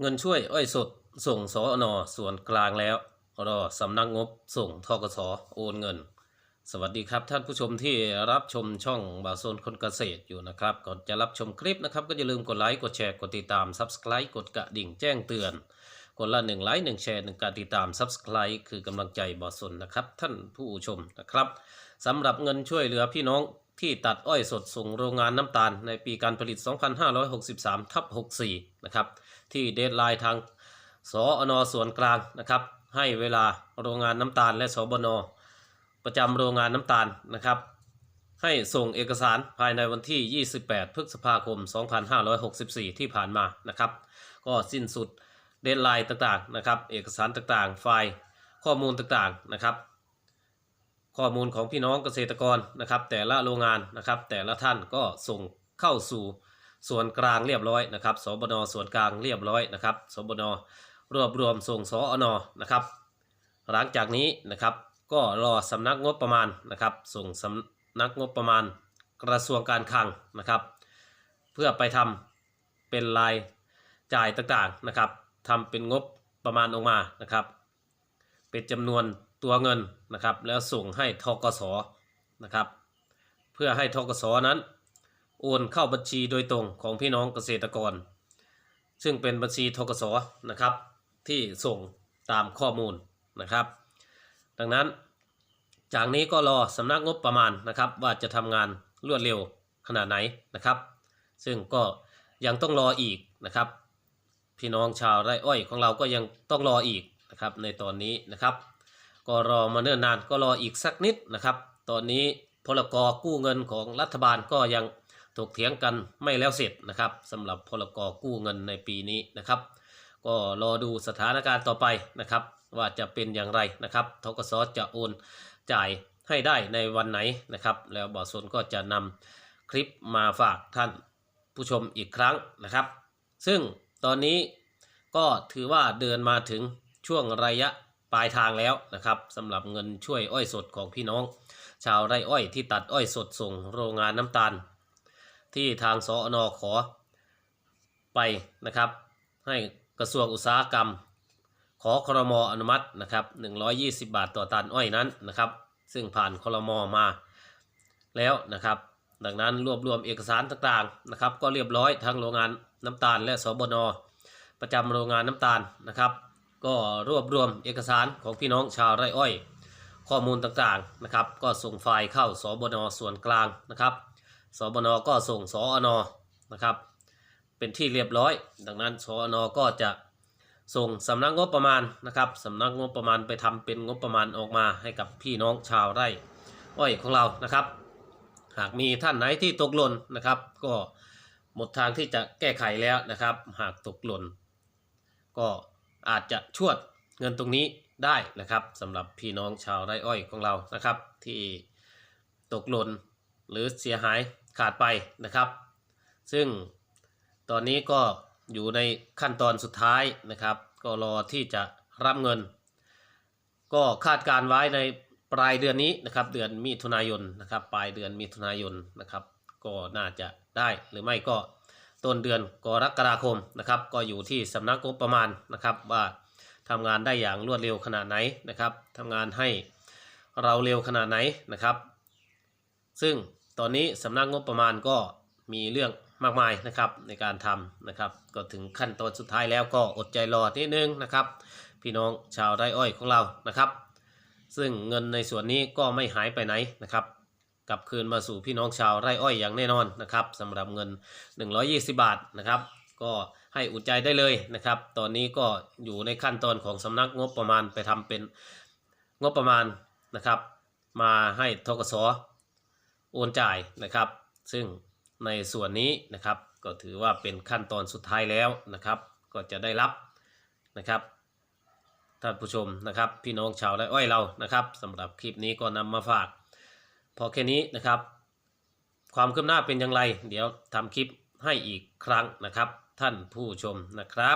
เงินช่วยอ้อยสดส่งสอนอส่วนกลางแล้วรอสำนักงบส่งทกสโอนเงิน สวัสดีครับท่านผู้ชมที่รับชมช่องบาโซนคนเกษตรอยู่นะครับ ก่อนจะรับชมคลิปนะครับ ก็อย่าลืมกดไลค์กดแชร์กดติดตาม Subscribe กดกระดิ่งแจ้งเตือนกดละหนึ่งไลค์หนึ่งแชร์หนึ่งการติดตาม Subscribe คือกำลังใจบาโซนนะครับ ท่านผู้ชมนะครับสำหรับเงินช่วยเหลือพี่น้อง ที่ตัดอ้อยสดส่งโรงงานน้ำตาลในปีการผลิต 2563ทับ64 นะครับ ที่เดดไลน์ทางสอนอส่วนกลางนะครับ ให้เวลาโรงงานน้ำตาลและสบนประจำโรงงานน้ำตาลนะครับ ให้ส่งเอกสารภายในวันที่ 28 พฤษภาคม 2564 ที่ผ่านมานะครับ ก็สิ้นสุดเดดไลน์ต่างๆนะครับ เอกสารต่างๆ ไฟล์ข้อมูลต่างๆนะครับ ข้อมูลของพี่น้องเกษตรกรนะครับ แต่ละโรงงานนะครับ แต่ละท่านก็ส่งเข้าสู่ส่วนกลางเรียบร้อยนะครับสบนส่วนกลางเรียบร้อยนะครับสบนรวบรวมส่งสอนนะครับ หลังจากนี้นะครับก็รอสำนักงบประมาณนะครับ ส่งสำนักงบประมาณกระทรวงการคลังนะครับ เพื่อไปทำเป็นรายจ่ายต่างๆนะครับทำเป็นงบประมาณออกมานะครับ เป็นจำนวน ตัวเงินนะครับแล้วส่งให้ทกสนะครับเพื่อให้ทกสนั้น โอนเข้าบัญชีโดยตรงของพี่น้องเกษตรกร ซึ่งเป็นบัญชีทกสนะครับที่ส่งตามข้อมูลนะครับ ดังนั้นจากนี้ก็รอสำนักงบประมาณนะครับว่าจะทำงานรวดเร็วขนาดไหนนะครับ ซึ่งก็ยังต้องรออีกนะครับ พี่น้องชาวไร่อ้อยของเราก็ยังต้องรออีกนะครับในตอนนี้นะครับ ก็รอมาเนิ่นนานก็รออีกสักนิดนะครับ ตอนนี้พลกกู้เงินของรัฐบาลก็ยังถกเถียงกันไม่แล้วเสร็จนะครับสำหรับพลกกู้เงินในปีนี้นะครับ ก็รอดูสถานการณ์ต่อไปนะครับ ว่าจะเป็นอย่างไรนะครับทกสจะโอนจ่ายให้ได้ในวันไหนนะครับ แล้วบอสนก็จะนำคลิปมาฝากท่านผู้ชมอีกครั้งนะครับ ซึ่งตอนนี้ก็ถือว่าเดินมาถึงช่วงระยะ ปลายทางแล้วนะครับสำหรับเงินช่วยอ้อยสดของพี่น้อง ชาวไร่อ้อยที่ตัดอ้อยสดส่งโรงงานน้ำตาล ที่ทางสอนอขอไปนะครับ ให้กระทรวงอุตสาหกรรม ขอครมอนุมัตินะครับ120 บาทต่อตันอ้อยนั้นนะครับ ซึ่งผ่านครมมาแล้วนะครับ ดังนั้นรวบรวมเอกสารต่างๆนะครับ ก็เรียบร้อยทั้งโรงงานน้ำตาลและสบนประจำโรงงานน้ำตาลนะครับ ก็รวบรวมเอกสารของพี่น้องชาวไร่อ้อย ข้อมูลต่างๆนะครับ ก็ส่งไฟล์เข้าสบนส่วนกลางนะครับสบนก็ส่งสอนนะครับ เป็นที่เรียบร้อย ดังนั้นสอนก็จะส่งสำนักงบประมาณนะครับสำนักงบประมาณไปทำเป็นงบประมาณออกมาให้กับพี่น้องชาวไร่อ้อยของเรานะครับ หากมีท่านไหนที่ตกหล่นนะครับ ก็หมดทางที่จะแก้ไขแล้วนะครับ หากตกหล่นก็ อาจจะชวดเงินตรงนี้ได้นะครับสำหรับพี่น้องชาวไร่อ้อยของเรานะครับ ที่ตกหล่นหรือเสียหายขาดไปนะครับ ซึ่งตอนนี้ก็อยู่ในขั้นตอนสุดท้ายนะครับ ก็รอที่จะรับเงิน ก็คาดการไว้ในปลายเดือนนี้นะครับเดือนมิถุนายนนะครับปลายเดือนมิถุนายนนะครับ ก็น่าจะได้หรือไม่ก็ ต้นเดือนกรกฎาคมนะครับ ก็อยู่ที่สำนักงบประมาณนะครับว่าทำงานได้อย่างรวดเร็วขนาดไหนนะครับทำงานให้เราเร็วขนาดไหนนะครับ ซึ่งตอนนี้สำนักงบประมาณก็มีเรื่องมากมายนะครับในการทำนะครับ ก็ถึงขั้นตอนสุดท้ายแล้วก็อดใจรอนิดนึงนะครับ พี่น้องชาวไร่อ้อยของเรานะครับ ซึ่งเงินในส่วนนี้ก็ไม่หายไปไหนนะครับ กลับคืนมาสู่พี่น้องชาวไร่อ้อยอย่างแน่นอนนะครับสำหรับเงิน 120 บาทนะครับ ก็ให้อุ่นใจได้เลยนะครับ ตอนนี้ก็อยู่ในขั้นตอนของสำนักงบประมาณไปทำเป็นงบประมาณนะครับ มาให้ทกสโอนจ่ายนะครับ ซึ่งในส่วนนี้นะครับก็ถือว่าเป็นขั้นตอนสุดท้ายแล้วนะครับ ก็จะได้รับนะครับท่านผู้ชมนะครับ พี่น้องชาวไร่อ้อยเรานะครับสำหรับคลิปนี้ก็นำมาฝาก พอแค่นี้นะครับ ความคืบหน้าเป็นอย่างไร เดี๋ยวทำคลิปให้อีกครั้งนะครับ ท่านผู้ชมนะครับ